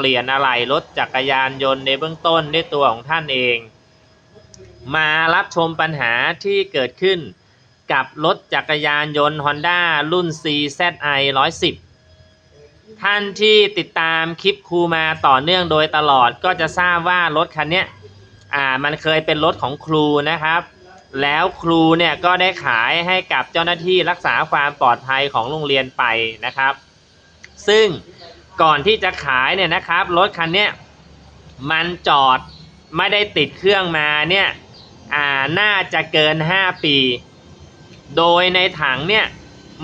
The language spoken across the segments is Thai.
เปลี่ยนอะไหล่รถจักรยานยนต์ในเบื้องต้นด้วยตัวของท่านเอง มารับชมปัญหาที่เกิดขึ้นกับรถจักรยานยนต์ Honda รุ่น CZI 110 ท่านที่ติดตามคลิปครูมาต่อเนื่องโดยตลอดก็จะทราบว่ารถคันนี้อ่ามันเคยเป็นรถของครูนะครับ แล้วครูเนี่ยก็ได้ขายให้กับเจ้าหน้าที่รักษาความปลอดภัยของโรงเรียนไปนะครับ ซึ่ง ก่อนที่จะขายเนี่ยนะครับรถคันเนี้ยมันจอดไม่ได้ติดเครื่องมาเนี่ยอ่าน่าจะเกิน 5 ปี โดยในถังเนี่ย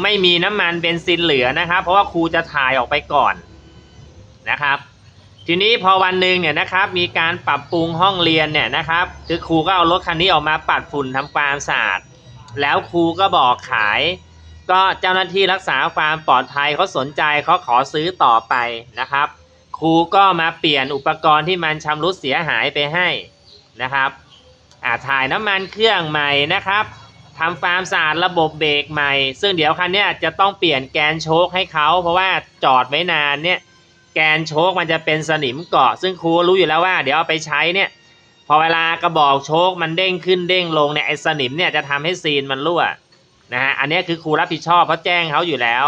ไม่มีน้ำมันเบนซินเหลือนะครับ เพราะว่าครูจะถ่ายออกไปก่อนนะครับ ทีนี้พอวันหนึ่งเนี่ยนะครับมีการปรับปรุงห้องเรียนเนี่ยนะครับคือครูก็เอารถคันนี้ออกมาปัดฝุ่นทำความสะอาดแล้วครูก็บอกขาย ก็เจ้าหน้าที่รักษาความปลอดภัยเขาสนใจเขาขอซื้อต่อไปนะครับ ครูก็มาเปลี่ยนอุปกรณ์ที่มันชำรุดเสียหายไปให้นะครับอ่าถ่ายน้ำมันเครื่องใหม่นะครับทำความสะอาดระบบเบรกใหม่ ซึ่งเดี๋ยวคันนี้จะต้องเปลี่ยนแกนโชคให้เขา เพราะว่าจอดไว้นานเนี่ยแกนโชคมันจะเป็นสนิมเกาะ ซึ่งครูรู้อยู่แล้วว่า เดี๋ยวเอาไปใช้เนี่ยพอเวลากระบอกโชคมันเด้งขึ้นเด้งลงเนี่ยไอ้สนิมเนี่ยจะทำให้ซีนมันรั่ว นะฮะอันนี้คือครูรับผิดชอบเพราะแจ้งเขาอยู่แล้ว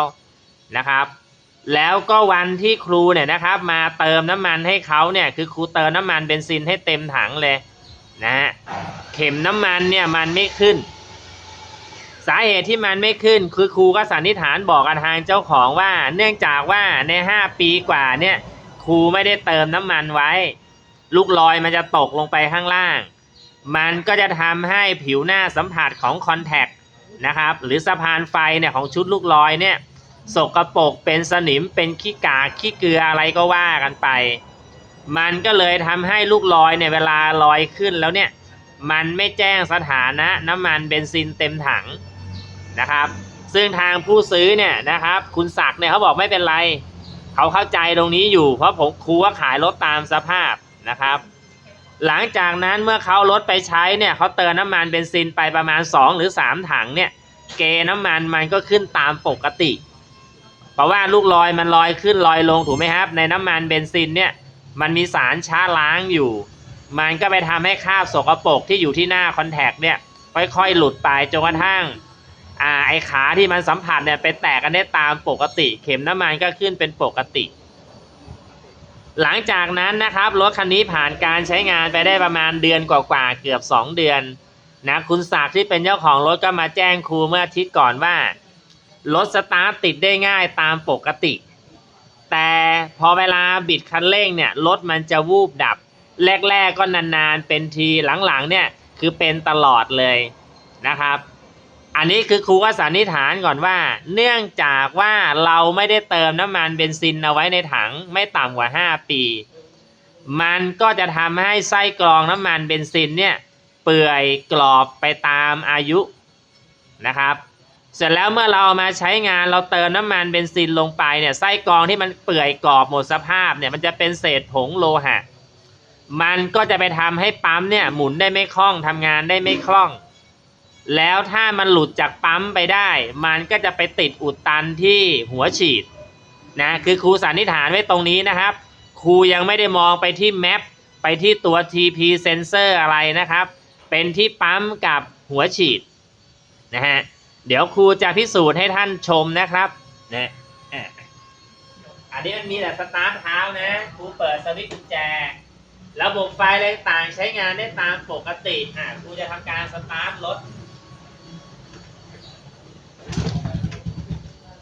นะครับ แล้วก็วันที่ครูเนี่ยนะครับมาเติมน้ำมันให้เขาเนี่ยคือครูเติมน้ำมันเบนซินให้เต็มถังเลยนะฮะเข็มน้ำมันเนี่ยมันไม่ขึ้น สาเหตุที่มันไม่ขึ้นคือครูก็สันนิษฐานบอกกับทางเจ้าของว่า เนื่องจากว่าใน 5 ปีกว่าเนี่ยครูไม่ได้เติมน้ำมันไว้ ลูกลอยมันจะตกลงไปข้างล่าง มันก็จะทำให้ผิวหน้าสัมผัสของคอนแทค นะครับ หรือสะพานไฟเนี่ยของชุดลูกลอยเนี่ยสกรปรกเป็นสนิมเป็นขี้กากขี้เกลืออะไรก็ว่ากันไป มันก็เลยทำให้ลูกลอยเนี่ยเวลาลอยขึ้นแล้วเนี่ยมันไม่แจ้งสถานะน้ำมันเบนซินเต็มถังนะครับ ซึ่งทางผู้ซื้อเนี่ยนะครับ คุณศักดิ์เนี่ยเขาบอกไม่เป็นไร เขาเข้าใจตรงนี้อยู่เพราะผมครูว่าขายรถตามสภาพนะครับ หลังจากนั้นเมื่อเขารถไปใช้เนี่ยเขาเติมน้ำมันเบนซินไปประมาณ 2 หรือ 3 ถังเนี่ย เกน้ำมันมันก็ขึ้นตามปกติ เพราะว่าลูกลอยมันลอยขึ้นลอยลงถูกไหมครับ ในน้ำมันเบนซินเนี่ยมันมีสารช้าล้างอยู่ มันก็ไปทำให้คราบสกปรกที่อยู่ที่หน้าคอนแทคเนี่ยค่อยๆหลุดไปจนกระทั่งอ่าไอขาที่มันสัมผัสเนี่ยไปแตกกันได้ตามปกติ เข็มน้ำมันก็ขึ้นเป็นปกติ หลังจากนั้นนะครับรถคันนี้ผ่านการใช้งานไปได้ประมาณเดือนกว่าๆเกือบ 2 เดือนนะคุณศักดิ์ที่เป็นเจ้าของรถก็มาแจ้งครูเมื่ออาทิตย์ก่อนว่ารถสตาร์ทติดได้ง่ายตามปกติ แต่พอเวลาบิดคันเร่งเนี่ยรถมันจะวูบดับ แรก ๆ ก็นาน ๆ เป็นทีหลัง ๆ เนี่ยคือเป็นตลอดเลยนะครับ อันนี้คือครูก็สันนิษฐานก่อนว่า เนื่องจากว่าเราไม่ได้เติมน้ำมันเบนซินเอาไว้ในถังไม่ต่ำกว่า 5 ปี มันก็จะทำให้ไส้กรองน้ำมันเบนซินเนี่ยเปื่อยกรอบไปตามอายุนะครับ เสร็จแล้วเมื่อเราเอามาใช้งานเราเติมน้ำมันเบนซินลงไปเนี่ยไส้กรองที่มันเปื่อยกรอบหมดสภาพเนี่ยมันจะเป็นเศษผงโลหะ มันก็จะไปทำให้ปั๊มเนี่ยหมุนได้ไม่คล่องทำงานได้ไม่คล่อง แล้วถ้ามันหลุดจากปั๊มไปได้ มันก็จะไปติดอุดตันที่หัวฉีดนะคือครูสันนิษฐานไว้ตรงนี้นะครับ ครูยังไม่ได้มองไปที่แมปไปที่ตัว TP sensor อะไรนะครับ เป็นที่ปั๊มกับหัวฉีดนะฮะเดี๋ยวครูจะพิสูจน์ให้ท่านชมนะครับนะอะอันนี้มันมีแต่สตาร์ทเท้านะครูเปิดสวิตช์กุญแจ ระบบไฟอะไรต่างใช้งานได้ตามปกติอะครูจะทำการสตาร์ทรถ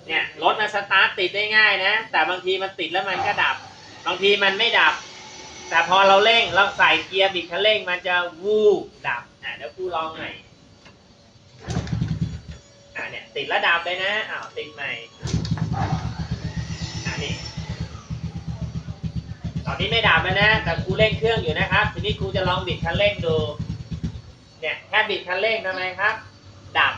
เนี่ยรถมันสตาร์ทติดได้ง่ายนะ แต่บางทีมันติดแล้วมันก็ดับ บางทีมันไม่ดับ แต่พอเราเร่งเราใส่เกียร์บิดคันเร่งมันจะวูบดับอะเดี๋ยวกูลองหน่อยอะเนี่ยติดแล้วดับเลยนะอ้าวติดใหม่อะนี่ตอนนี้ไม่ดับแล้วนะ แต่ครูเร่งเครื่องอยู่นะครับ ทีนี้ครูจะลองบิดคันเร่งดู เนี่ยแค่บิดคันเร่งทำไมครับ ดับ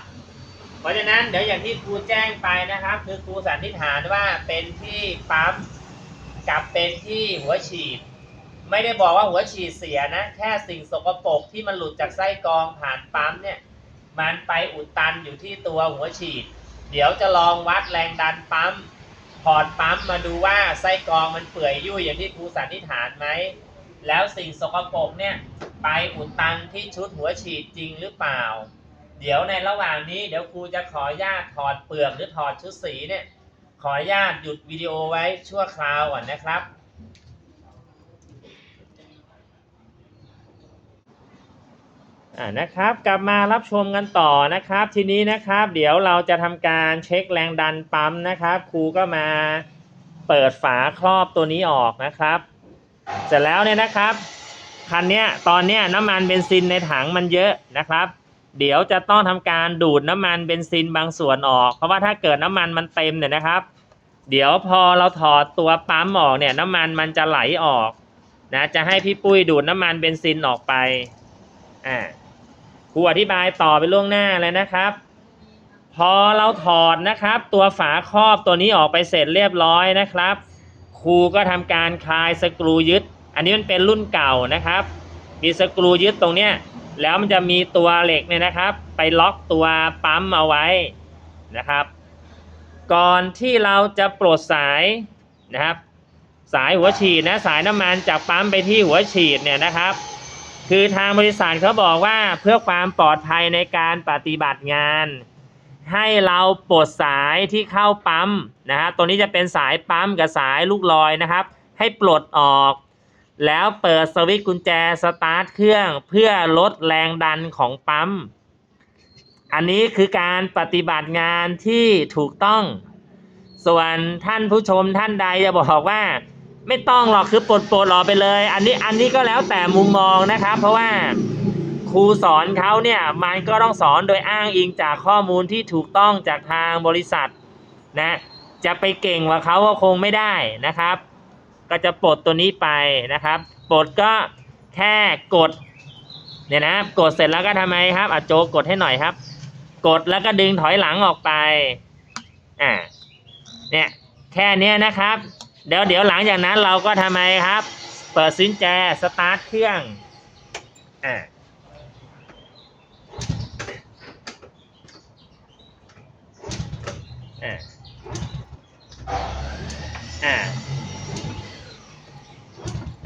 ราะฉะนั้นเดี๋ยวอย่างที่ครูแจ้งไปนะครับ คือครูสันนิษฐานว่าเป็นที่ปั๊มกับเป็นที่หัวฉีด ไม่ได้บอกว่าหัวฉีดเสียนะ แค่สิ่งสกปรกที่มันหลุดจากไส้กรองผ่านปั๊มเนี่ยมันไปอุดตันอยู่ที่ตัวหัวฉีด เดี๋ยวจะลองวัดแรงดันปั๊มถอดปั๊มมาดูว่าไส้กรองมันเปื่อยยุ่ยอย่างที่ครูสันนิษฐานไหมแล้วสิ่งสกปรกเนี่ยไปอุดตันที่ชุดหัวฉีดจริงหรือเปล่า เดี๋ยวในระหว่างนี้เดี๋ยวครูจะขอญาตถอดเปลือกหรือถอดชุดสีเนี่ย ขอญาตหยุดวิดีโอไว้ชั่วคราวก่อนนะครับอ่านะครับ กลับมารับชมกันต่อนะครับ ทีนี้นะครับ เดี๋ยวเราจะทำการเช็คแรงดันปั๊มนะครับครูก็มาเปิดฝาครอบตัวนี้ออกนะครับ เสร็จแล้วเนี่ยนะครับคันเนี้ยตอนเนี้ยน้ำมันเบนซินในถังมันเยอะนะครับ เดี๋ยวจะต้องทำการดูดน้ำมันเบนซินบางส่วนออก เพราะว่าถ้าเกิดน้ำมันมันเต็มเนี่ยนะครับ เดี๋ยวพอเราถอดตัวปั๊มออกเนี่ยน้ำมันมันจะไหลออกนะจะให้พี่ปุ้ยดูดน้ำมันเบนซินออกไปอ่าครูอธิบายต่อไปล่วงหน้าเลยนะครับ พอเราถอดนะครับ ตัวฝาครอบตัวนี้ออกไปเสร็จเรียบร้อยนะครับ ครูก็ทำการคลายสกรูยึด อันนี้มันเป็นรุ่นเก่านะครับ มีสกรูยึดตรงเนี้ย แล้วมันจะมีตัวเหล็กเนี่ยนะครับ ไปล็อกตัวปั๊มเอาไว้นะครับ ก่อนที่เราจะปลดสายนะครับ สายหัวฉีดนะสายน้ำมันจากปั๊มไปที่หัวฉีดเนี่ยนะครับ คือทางบริษัทเขาบอกว่าเพื่อความปลอดภัยในการปฏิบัติงาน ให้เราปลดสายที่เข้าปั๊มนะฮะตัวนี้จะเป็นสายปั๊มกับสายลูกลอยนะครับ ให้ปลดออก แล้วเปิดสวิตช์กุญแจสตาร์ทเครื่องเพื่อลดแรงดันของปั๊ม อันนี้คือการปฏิบัติงานที่ถูกต้อง ส่วนท่านผู้ชมท่านใดจะบอกว่า ไม่ต้องหรอกคือปลดปลดออไปเลย อันนี้อันนี้ก็แล้วแต่มุมมองนะครับ เพราะว่าครูสอนเขาเนี่ยมันก็ต้องสอนโดยอ้างอิงจากข้อมูลที่ถูกต้องจากทางบริษัทนะจะไปเก่งกว่าเขาก็คงไม่ได้นะครับ ก็จะปลดตัวนี้ไปนะครับปลดก็แค่กดเนี่ยนะกดเสร็จแล้วก็ทำไมครับอะโจกดให้หน่อยครับ กดแล้วก็ดึงถอยหลังออกไปอ่าเนี่ยแค่นี้นะครับ เดี๋ยวเดี๋ยวหลังจากนั้นเราก็ทำไมครับ เปิดซินแจสตาร์ทเครื่องอ่าอ่าอ่า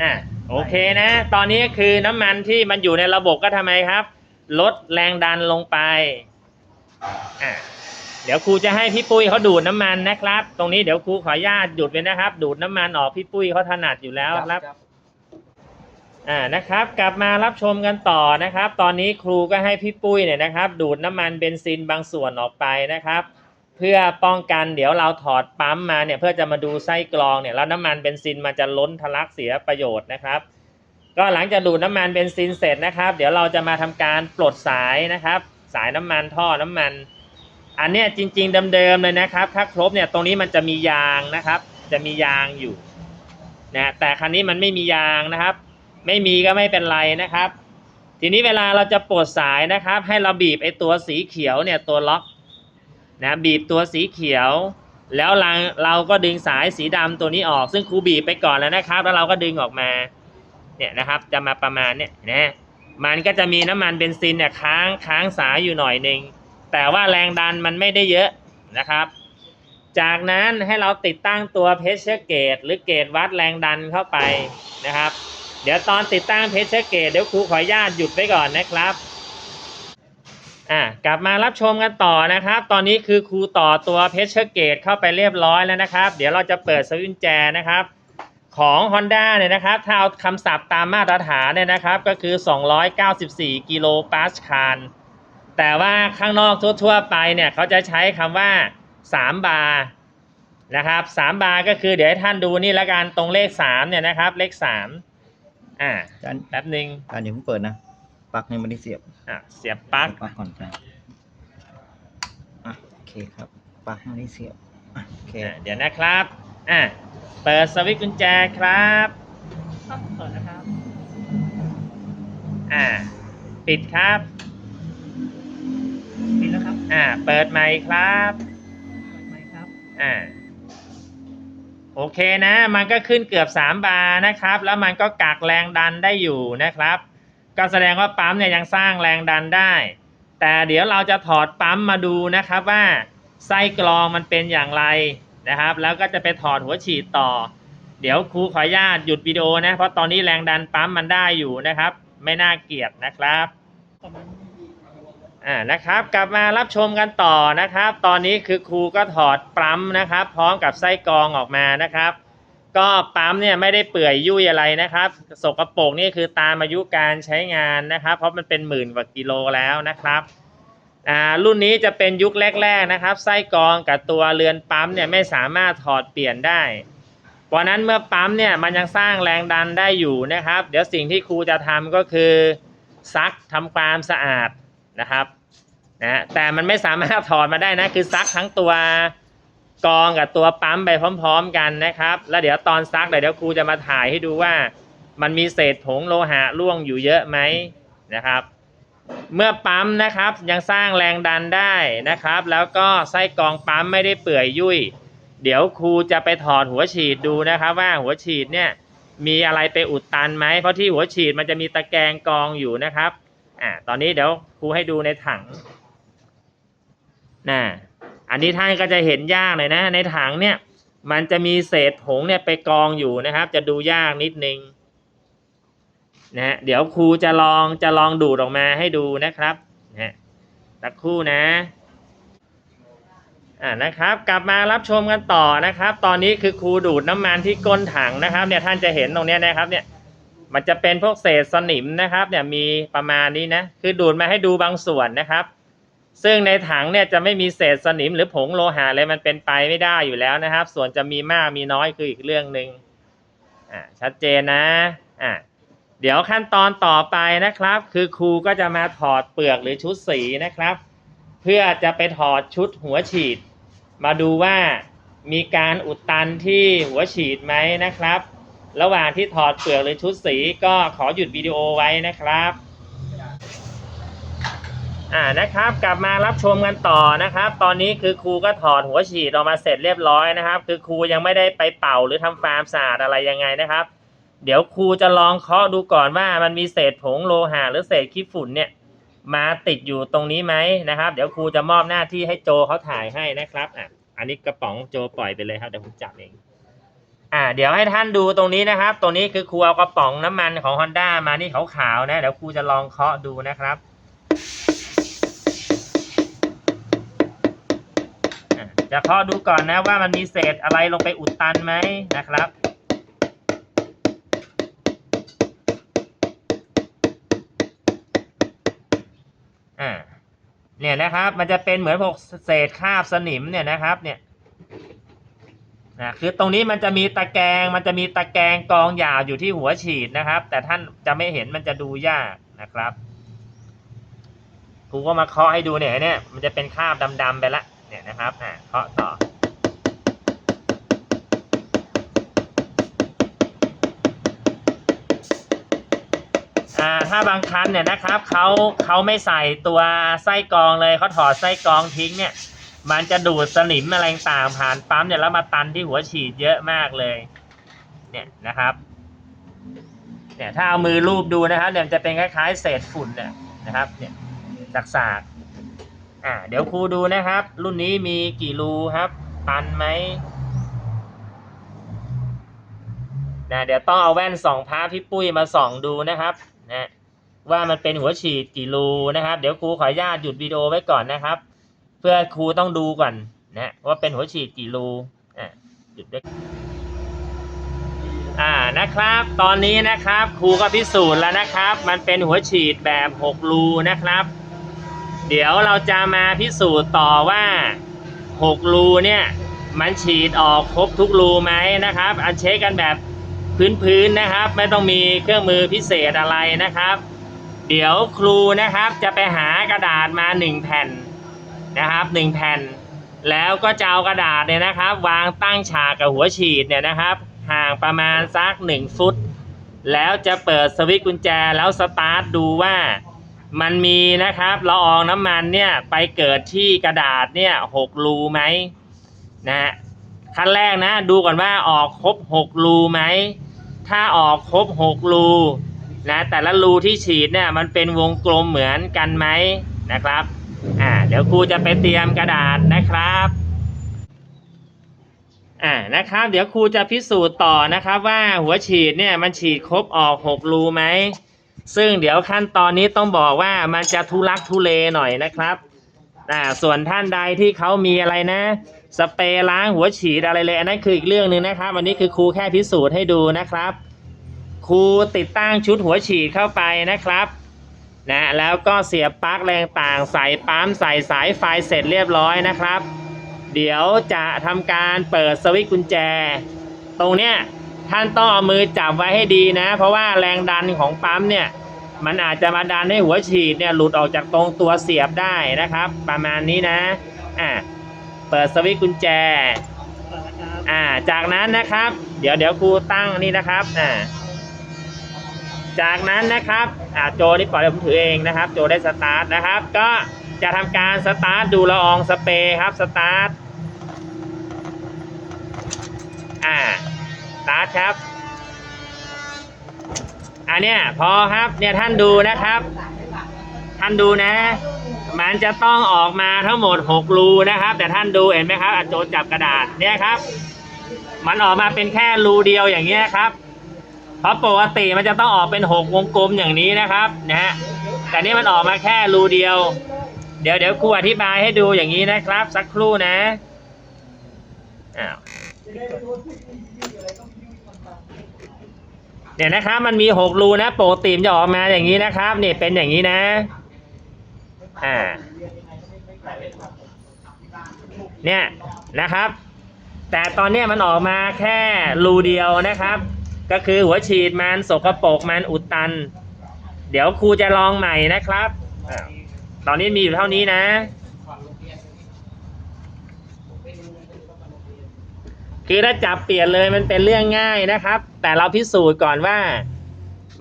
อ่าโอเคนะ ตอนนี้คือน้ำมันที่มันอยู่ในระบบก็ทำไมครับ ลดแรงดันลงไปอ่าเดี๋ยวครูจะให้พี่ปุ้ยเขาดูดน้ำมันนะครับ ตรงนี้เดี๋ยวครูขออนุญาตหยุดไปนะครับ ดูดน้ำมันออกพี่ปุ้ยเขาถนัดอยู่แล้วครับอ่านะครับ กลับมารับชมกันต่อนะครับ ตอนนี้ครูก็ให้พี่ปุ้ยเนี่ยนะครับ ดูดน้ำมันเบนซินบางส่วนออกไปนะครับ เพื่อป้องกันเดี๋ยวเราถอดปั๊มมาเนี่ยเพื่อจะมาดูไส้กรองเนี่ยแล้วน้ำมันเบนซินมันจะล้นทะลักเสียประโยชน์นะครับ ก็หลังจากดูดน้ำมันเบนซินเสร็จนะครับ เดี๋ยวเราจะมาทำการปลดสายนะครับ สายน้ำมันท่อน้ำมัน อันเนี้ยจริง ๆเดิมๆเลยนะครับ ถ้าครบเนี่ยตรงนี้มันจะมียางนะครับ จะมียางอยู่นะแต่คันนี้มันไม่มียางนะครับ ไม่มีก็ไม่เป็นไรนะครับ ทีนี้เวลาเราจะปลดสายนะครับ ให้เราบีบไอ้ตัวสีเขียวเนี่ยตัวล็อก นะบีบตัวสีเขียว แล้วเราเราก็ดึงสายสีดำตัวนี้ออก ซึ่งครูบีบไปก่อนแล้วนะครับ แล้วเราก็ดึงออกมาเนี่ยนะครับจะมาประมาณเนี่ยนะมันก็จะมีน้ำมันเบนซินเนี่ยค้างค้างสายอยู่หน่อยหนึ่งแต่ว่าแรงดันมันไม่ได้เยอะนะครับ จากนั้นให้เราติดตั้งตัวเพชเชอร์เกตหรือเกตวัดแรงดันเข้าไปนะครับ เดี๋ยวตอนติดตั้งเพชเชอร์เกตเดี๋ยวครูขออนุญาตหยุดไว้ก่อนนะครับ อะกลับมารับชมกันต่อนะครับ ตอนนี้คือครูต่อตัวเพชเชอร์เกตเข้าไปเรียบร้อยแล้วนะครับ เดี๋ยวเราจะเปิดสวิตช์กุญแจนะครับ ของ Honda เนี่ยนะครับ ถ้าเอาคำศัพท์ตามมาตรฐานเนี่ยนะครับ ก็คือ 294 กิโลปาสคาลแต่ว่าข้างนอกทั่ว ๆ ไปเนี่ยเขาจะใช้คำว่า 3 บาร์นะครับ3บาร์ก็คือเดี๋ยวให้ท่านดูนี่ละกันตรงเลข3เนี่ยนะครับเลข3อ่าจานแป๊บหนึ่งจานอย่าเพิ่งเปิดนะ ปลั๊กยังไม่ได้เสียบอะเสียบปลั๊กปลั๊กก่อนใช่อะโอเคครับปลั๊กยังไม่ได้เสียบอะโอเคอะเดี๋ยวนะครับอะเปิดสวิตช์กุญแจครับครับเปิดนะครับอ่าปิดครับปิดแล้วครับอ่าเปิดไมค์ครับเปิดไมค์ครับอ่าโอเคนะ มันก็ขึ้นเกือบ 3 บาร์นะครับ แล้วมันก็กักแรงดันได้อยู่นะครับ ก็แสดงว่าปั๊มเนี่ยยังสร้างแรงดันได้ แต่เดี๋ยวเราจะถอดปั๊มมาดูนะครับว่าไส้กรองมันเป็นอย่างไรนะครับ แล้วก็จะไปถอดหัวฉีดต่อ เดี๋ยวครูขออนุญาตหยุดวิดีโอนะเพราะตอนนี้แรงดันปั๊มมันได้อยู่นะครับ ไม่น่าเกลียดนะครับอ่านะครับกลับมารับชมกันต่อนะครับ ตอนนี้คือครูก็ถอดปั๊มนะครับ พร้อมกับไส้กรองออกมานะครับ ก็ปั๊มเนี่ยไม่ได้เปื่อยยุ่ยอะไรนะครับ สกรปรกนี่คือตามอายุการใช้งานนะครับ เพราะมันเป็นหมื่นกว่ากิโลแล้วนะครับอ่ารุ่นนี้จะเป็นยุคแรก ๆนะครับ ไส้กรองกับตัวเรือนปั๊มเนี่ยไม่สามารถถอดเปลี่ยนได้เพราะนั้นเมื่อปั๊มเนี่ยมันยังสร้างแรงดันได้อยู่นะครับ เดี๋ยวสิ่งที่ครูจะทำก็คือซักทำความสะอาดนะครับนะแต่มันไม่สามารถถอดมาได้นะคือซักทั้งตัว กองกับตัวปั๊มไปพร้อม ๆ กันนะครับ แล้วเดี๋ยวตอนซักเดี๋ยวครูจะมาถ่ายให้ดูว่า มันมีเศษผงโลหะร่วงอยู่เยอะไหมนะครับ เมื่อปั๊มนะครับยังสร้างแรงดันได้นะครับ แล้วก็ไส้กรองปั๊มไม่ได้เปื่อยยุ่ย เดี๋ยวครูจะไปถอดหัวฉีดดูนะครับว่าหัวฉีดเนี่ยมีอะไรไปอุดตันไหมเพราะที่หัวฉีดมันจะมีตะแกรงกองอยู่นะครับอ่าตอนนี้เดี๋ยวครูให้ดูในถังน่ะ อันนี้ท่านก็จะเห็นยากเลยนะ ในถังเนี่ย มันจะมีเศษผงเนี่ยไปกองอยู่นะครับ จะดูยากนิดนึงนะเดี๋ยวครูจะลองจะลองดูดออกมาให้ดูนะครับนะสักครู่นะอ่านะครับ กลับมารับชมกันต่อนะครับ ตอนนี้คือครูดูดน้ำมันที่ก้นถังนะครับ เนี่ยท่านจะเห็นตรงนี้นะครับ เนี่ย มันจะเป็นพวกเศษสนิมนะครับ เนี่ยมีประมาณนี้นะ คือดูดมาให้ดูบางส่วนนะครับ ซึ่งในถังเนี่ยจะไม่มีเศษสนิมหรือผงโลหะอะไรมันเป็นไปไม่ได้อยู่แล้วนะครับ ส่วนจะมีมากมีน้อยคืออีกเรื่องหนึ่งอ่าชัดเจนนะอ่าเดี๋ยวขั้นตอนต่อไปนะครับ คือครูก็จะมาถอดเปลือกหรือชุดสีนะครับ เพื่อจะไปถอดชุดหัวฉีด มาดูว่ามีการอุดตันที่หัวฉีดไหมนะครับ ระหว่างที่ถอดเปลือกหรือชุดสีก็ขอหยุดวิดีโอไว้นะครับ อ่านะครับกลับมารับชมกันต่อนะครับ ตอนนี้คือครูก็ถอดหัวฉีดออกมาเสร็จเรียบร้อยนะครับ คือครูยังไม่ได้ไปเป่าหรือทำฟาร์มสะอาดอะไรยังไงนะครับ เดี๋ยวครูจะลองเคาะดูก่อนว่ามันมีเศษผงโลหะหรือเศษขี้ฝุ่นเนี่ยมาติดอยู่ตรงนี้ไหมนะครับ เดี๋ยวครูจะมอบหน้าที่ให้โจเขาถ่ายให้นะครับอะอันนี้กระป๋องโจปล่อยไปเลยครับเดี๋ยวผมจับเองอ่าเดี๋ยวให้ท่านดูตรงนี้นะครับ ตรงนี้คือครูเอากระป๋องน้ำมันของ Honda มานี่ขาวๆนะเดี๋ยวครูจะลองเคาะดูนะครับ จะเคาะดูก่อนนะว่ามันมีเศษอะไรลงไปอุดตันไหมนะครับ อ่า เนี่ยนะครับ มันจะเป็นเหมือนพวกเศษคราบสนิมเนี่ยนะครับ เนี่ยนะคือตรงนี้มันจะมีตะแกรงมันจะมีตะแกรงกองยาวอยู่ที่หัวฉีดนะครับ แต่ท่านจะไม่เห็นมันจะดูยากนะครับครูก็มาเคาะให้ดูเนี่ยเนี่ยมันจะเป็นคราบดำๆไปละ เนี่ยนะครับอ่าเคาะต่อ อ่าถ้าบางคันเนี่ยนะครับเขาเขาไม่ใส่ตัวไส้กรองเลยเขาถอดไส้กรองทิ้งเนี่ยมันจะดูดสนิมอะไรต่างผ่านปั๊มเนี่ยแล้วมาตันที่หัวฉีดเยอะมากเลย เนี่ยนะครับเนี่ยถ้าเอามือลูบดูนะครับเนี่ยจะเป็นคล้ายๆเศษฝุ่นเนี่ยนะครับ เนี่ยจากสากๆ อ่า เดี๋ยวครูดูนะครับ รุ่นนี้มีกี่รูครับ ตันไหมนะเดี๋ยวต้องเอาแว่นส่องพระพี่ปุ้ยมาส่องดูนะครับนะว่ามันเป็นหัวฉีดกี่รูนะครับ เดี๋ยวครูขออนุญาตหยุดวิดีโอไว้ก่อนนะครับ เพื่อครูต้องดูก่อนนะว่าเป็นหัวฉีดกี่รูอะหยุดด้วยอ่านะครับ ตอนนี้นะครับครูก็พิสูจน์แล้วนะครับ มันเป็นหัวฉีดแบบ 6 รูนะครับ เดี๋ยวเราจะมาพิสูจน์ต่อว่า 6 รูเนี่ย มันฉีดออกครบทุกรูไหมนะครับ อันเช็คกันแบบพื้นๆนะครับ ไม่ต้องมีเครื่องมือพิเศษอะไรนะครับ เดี๋ยวครูนะครับจะไปหากระดาษมาหนึ่งแผ่นนะครับหนึ่งแผ่น แล้วก็จะเอากระดาษเนี่ยนะครับ วางตั้งฉากกับหัวฉีดเนี่ยนะครับ ห่างประมาณสักหนึ่งฟุต แล้วจะเปิดสวิตช์กุญแจแล้วสตาร์ทดูว่า มันมีนะครับละอองน้ำมันเนี่ยไปเกิดที่กระดาษเนี่ยหกรูไหมนะฮะขั้นแรกนะดูก่อนว่าออกครบหกรูไหมถ้าออกครบหกรูนะแต่ละรูที่ฉีดเนี่ยมันเป็นวงกลมเหมือนกันไหมนะครับอ่าเดี๋ยวครูจะไปเตรียมกระดาษนะครับอ่านะครับ เดี๋ยวครูจะพิสูจน์ต่อนะครับว่าหัวฉีดเนี่ยมันฉีดครบออกหกรูไหม ซึ่งเดี๋ยวขั้นตอนนี้ต้องบอกว่ามันจะทุลักทุเลหน่อยนะครับอ่าส่วนท่านใดที่เขามีอะไรนะ สเปรย์ล้างหัวฉีดอะไรเลยอันนั้นคืออีกเรื่องหนึ่งนะครับวันนี้คือครูแค่พิสูจน์ให้ดูนะครับครูติดตั้งชุดหัวฉีดเข้าไปนะครับนะแล้วก็เสียบปลั๊กแรงต่างใส่ปั๊มใส่สายไฟเสร็จเรียบร้อยนะครับ เดี๋ยวจะทำการเปิดสวิตช์กุญแจ ตรงเนี้ยท่านต้องเอามือจับไว้ให้ดีนะ เพราะว่าแรงดันของปั๊มเนี่ย มันอาจจะมาดันให้หัวฉีดเนี่ยหลุดออกจากตรงตัวเสียบได้นะครับ ประมาณนี้นะอะเปิดสวิตช์กุญแจอ่าจากนั้นนะครับ เดี๋ยวเดี๋ยวครูตั้งนี่นะครับอ่าจากนั้นนะครับอ่าโจนี่ปล่อยผมถือเองนะครับ โจได้สตาร์ทนะครับ ก็จะทำการสตาร์ทดูละอองสเปรย์ครับสตาร์ทอ่าสตาร์ทครับ อันเนี้ยพอครับเนี่ยท่านดูนะครับ ท่านดูนะ มันจะต้องออกมาทั้งหมด6รูนะครับ แต่ท่านดูเห็นไหมครับอาโจจับกระดาษเนี่ยครับ มันออกมาเป็นแค่รูเดียวอย่างเงี้ยครับเพราะปกติมันจะต้องออกเป็นหกวงกลมอย่างนี้นะครับนะฮะแต่นี่มันออกมาแค่รูเดียว เดี๋ยวเดี๋ยวครูอธิบายให้ดูอย่างนี้นะครับ สักครู่นะอ้าว เนี่ยนะครับ มันมีหกรูนะปกติมันจะออกมาอย่างนี้นะครับเนี่ยเป็นอย่างนี้นะ อ่า เนี่ยนะครับ แต่ตอนนี้มันออกมาแค่รูเดียวนะครับ ก็คือหัวฉีดมันสกรปรกมันอุดตัน เดี๋ยวครูจะลองใหม่นะครับ ตอนนี้มีอยู่เท่านี้นะ คือถ้าจับเปลี่ยนเลยมันเป็นเรื่องง่ายนะครับ แต่เราพิสูจน์ก่อนว่า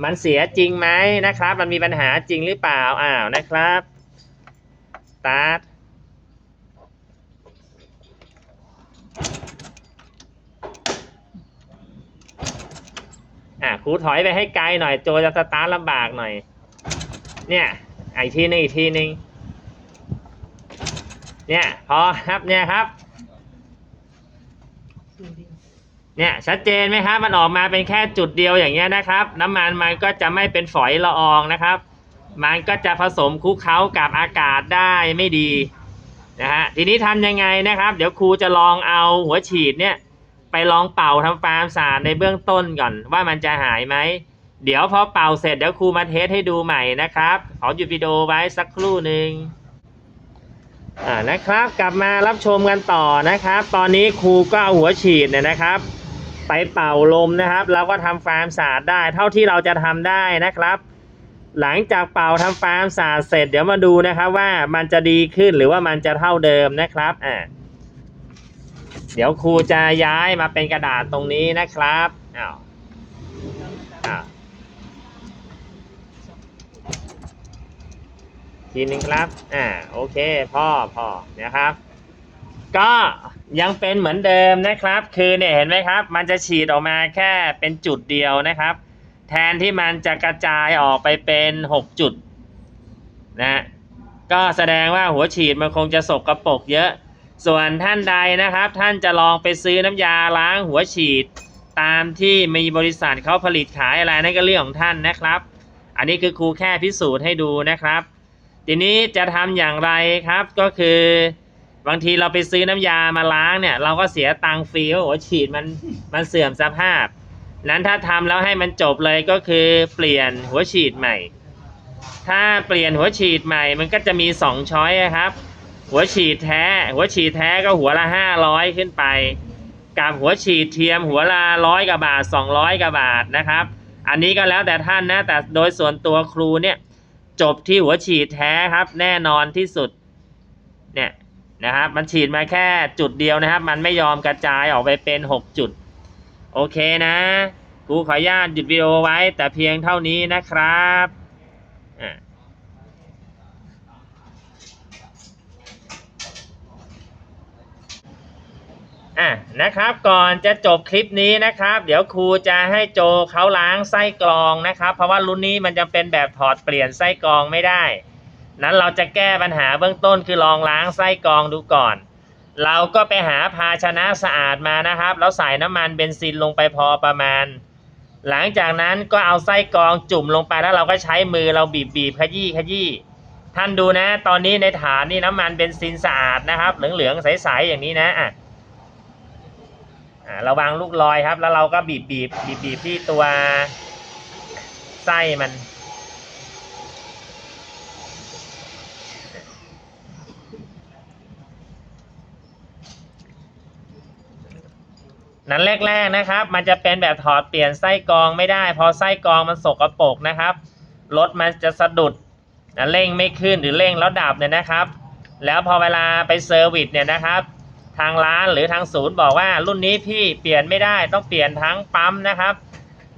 มันเสียจริงไหมนะครับ มันมีปัญหาจริงหรือเปล่าอ้าวนะครับสตาร์ทอะครูถอยไปให้ไกลหน่อยโจจะสตาร์ทลำบากหน่อย เนี่ยอีกทีหนึงอีกทีนึงเนี่ยพอครับเนี่ยครับ ดูดิ เนี่ยชัดเจนไหมครับมันออกมาเป็นแค่จุดเดียวอย่างเงี้ยนะครับ น้ำมันมันก็จะไม่เป็นฝอยละอองนะครับ มันก็จะผสมคลุกเคล้ากับอากาศได้ไม่ดีนะฮะทีนี้ทำยังไงนะครับ เดี๋ยวครูจะลองเอาหัวฉีดเนี่ยไปลองเป่าทำความสาดในเบื้องต้นก่อนว่ามันจะหายไหมเดี๋ยวพอเป่าเสร็จเดี๋ยวครูมาเทสให้ดูใหม่นะครับขอหยุดวิดีโอไว้สักครู่หนึ่งอ่านะครับกลับมารับชมกันต่อนะครับ ตอนนี้ครูก็เอาหัวฉีดเนี่ยนะครับ ไปเป่าลมนะครับแล้วก็ทำความสะอาดได้ เท่าที่เราจะทำได้นะครับ หลังจากเป่าทำความสะอาดเสร็จเดี๋ยวมาดูนะครับว่ามันจะดีขึ้นหรือว่ามันจะเท่าเดิมนะครับอ่าเดี๋ยวครูจะย้ายมาเป็นกระดาษตรงนี้นะครับอ้าวอ้าวทีหนึงครับ อ่า โอเค พ่อพ่อนะครับ ก็ ยังเป็นเหมือนเดิมนะครับ คือเนี่ยเห็นไหมครับ มันจะฉีดออกมาแค่เป็นจุดเดียวนะครับ แทนที่มันจะกระจายออกไปเป็นหกจุดนะก็แสดงว่าหัวฉีดมันคงจะสกรปรกเยอะ ส่วนท่านใดนะครับ ท่านจะลองไปซื้อน้ำยาล้างหัวฉีด ตามที่มีบริษัทเขาผลิตขายอะไรนั่นก็เรื่องของท่านนะครับ อันนี้คือครูแค่พิสูจน์ให้ดูนะครับ ทีนี้จะทำอย่างไรครับก็คือ บางทีเราไปซื้อน้ำยามาล้างเนี่ย เราก็เสียตังค์ฟรีเพราะหัวฉีดมันมันเสื่อมสภาพ นั้นถ้าทำแล้วให้มันจบเลยก็คือเปลี่ยนหัวฉีดใหม่ ถ้าเปลี่ยนหัวฉีดใหม่ มันก็จะมีสองช้อยอะครับ หัวฉีดแท้ หัวฉีดแท้ก็หัวละห้าร้อยขึ้นไป กับหัวฉีดเทียมหัวละร้อยกว่าบาทสองร้อยกว่าบาทนะครับ อันนี้ก็แล้วแต่ท่านนะแต่โดยส่วนตัวครูเนี่ยจบที่หัวฉีดแท้ครับ แน่นอนที่สุด เนี่ย นะครับมันฉีดมาแค่จุดเดียวนะครับ มันไม่ยอมกระจายออกไปเป็นหกจุด โอเคนะครูขออนุญาตหยุดวิดีโอไว้แต่เพียงเท่านี้นะครับอะอะนะครับก่อนจะจบคลิปนี้นะครับ เดี๋ยวครูจะให้โจเขาล้างไส้กรองนะครับ เพราะว่ารุ่นนี้มันจะเป็นแบบถอดเปลี่ยนไส้กรองไม่ได้ นั้นเราจะแก้ปัญหาเบื้องต้นคือลองล้างไส้กรองดูก่อน เราก็ไปหาภาชนะสะอาดมานะครับ แล้วใส่น้ำมันเบนซินลงไปพอประมาณ หลังจากนั้นก็เอาไส้กรองจุ่มลงไปแล้วเราก็ใช้มือเราบีบบีบขยี้ขยี้ท่านดูนะ ตอนนี้ในฐานนี่น้ำมันเบนซินสะอาดนะครับ เหลืองๆใสๆอย่างนี้นะอะระวังลูกลอยครับ แล้วเราก็บีบบีบบีบบีบที่ตัวไส้มัน นั้นแรกๆนะครับ มันจะเป็นแบบถอดเปลี่ยนไส้กรองไม่ได้ พอไส้กรองมันสกรปรกนะครับรถมันจะสะดุดนะเร่งไม่ขึ้นหรือเร่งแล้วดับเนี่ยนะครับ แล้วพอเวลาไปเซอร์วิสเนี่ยนะครับ ทางร้านหรือทางศูนย์บอกว่ารุ่นนี้พี่เปลี่ยนไม่ได้ต้องเปลี่ยนทั้งปั๊มนะครับ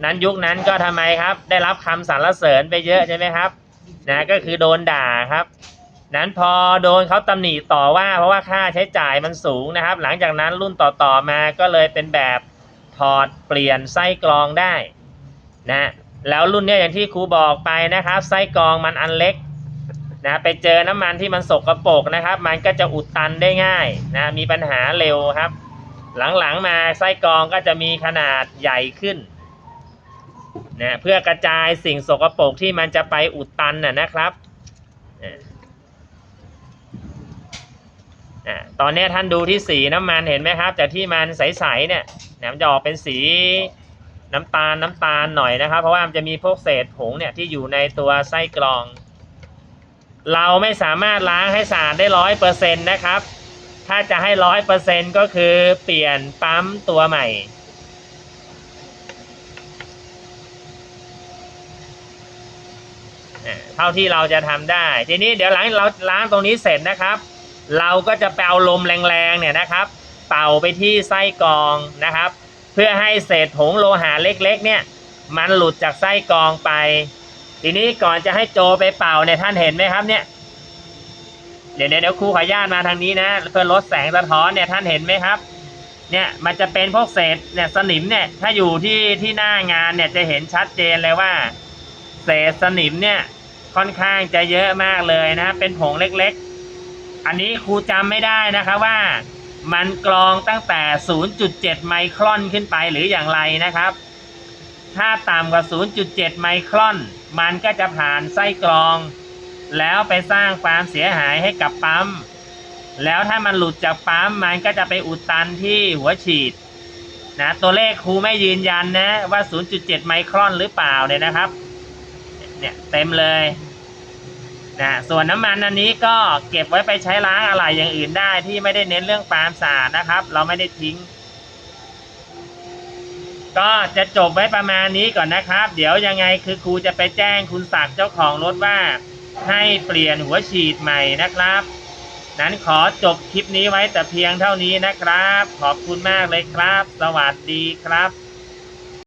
นั้นยุคนั้นก็ทำไมครับ ได้รับคำสรรเสริญไปเยอะใช่ไหมครับนะก็คือโดนด่าครับ นั้นพอโดนเขาตำหนิต่อว่า เพราะว่าค่าใช้จ่ายมันสูงนะครับ หลังจากนั้นรุ่นต่อๆมาก็เลยเป็นแบบถอดเปลี่ยนไส้กรองได้นะแล้วรุ่นเนี้ยอย่างที่ครูบอกไปนะครับ ไส้กรองมันอันเล็กนะไปเจอน้ำมันที่มันสกรปรกนะครับ มันก็จะอุดตันได้ง่ายนะมีปัญหาเร็วครับ หลังๆมาไส้กรองก็จะมีขนาดใหญ่ขึ้นนะเพื่อกระจายสิ่งสกรปรกที่มันจะไปอุดตันนะนะครับ อ่าตอนนี้ท่านดูที่สีน้ำมันเห็นไหมครับ จากที่มันใสๆเนี่ยนะมันจะออกเป็นสีน้ำตาลน้ำตาลหน่อยนะครับ เพราะว่ามันจะมีพวกเศษผงเนี่ยที่อยู่ในตัวไส้กรอง เราไม่สามารถล้างให้สะอาดได้ร้อยเปอร์เซ็นต์นะครับ ถ้าจะให้ร้อยเปอร์เซ็นต์ก็คือเปลี่ยนปั๊มตัวใหม่เท่าที่เราจะทำได้ ทีนี้เดี๋ยวหลังเราล้างตรงนี้เสร็จนะครับ เราก็จะไปเอาลมแรงๆเนี่ยนะครับ เป่าไปที่ไส้กรองนะครับ เพื่อให้เศษผงโลหะเล็กๆ เนี่ยมันหลุดจากไส้กรองไป ทีนี้ก่อนจะให้โจไปเป่าเนี่ยท่านเห็นไหมครับเนี่ยเดี๋ยวเดี๋ยวเดี๋ยวครูขออนุญาตมาทางนี้นะเพื่อลดแสงสะท้อนเนี่ยท่านเห็นไหมครับ เนี่ยมันจะเป็นพวกเศษเนี่ยสนิมเนี่ยถ้าอยู่ที่ที่หน้างานเนี่ยจะเห็นชัดเจนเลยว่า เศษสนิมเนี่ยค่อนข้างจะเยอะมากเลยนะเป็นผงเล็กๆ อันนี้ครูจำไม่ได้นะคะว่ามันกรองตั้งแต่ 0.7 ไมครอนขึ้นไปหรืออย่างไรนะครับ ถ้าต่ำกว่า 0.7 ไมครอน มันก็จะผ่านไส้กรอง แล้วไปสร้างความเสียหายให้กับปั๊ม แล้วถ้ามันหลุดจากปั๊มมันก็จะไปอุดตันที่หัวฉีดนะตัวเลขครูไม่ยืนยันนะว่า 0.7 ไมครอนหรือเปล่าเนี่ยนะครับ เนี่ยเต็มเลย นะส่วนน้ำมันอันนี้ก็เก็บไว้ไปใช้ล้างอะไรอย่างอื่นได้ที่ไม่ได้เน้นเรื่องความสาดนะครับ เราไม่ได้ทิ้ง ก็จะจบไว้ประมาณนี้ก่อนนะครับ เดี๋ยวยังไงคือครูจะไปแจ้งคุณศักดิ์เจ้าของรถว่า ให้เปลี่ยนหัวฉีดใหม่นะครับ นั้นขอจบคลิปนี้ไว้แต่เพียงเท่านี้นะครับ ขอบคุณมากเลยครับ สวัสดีครับ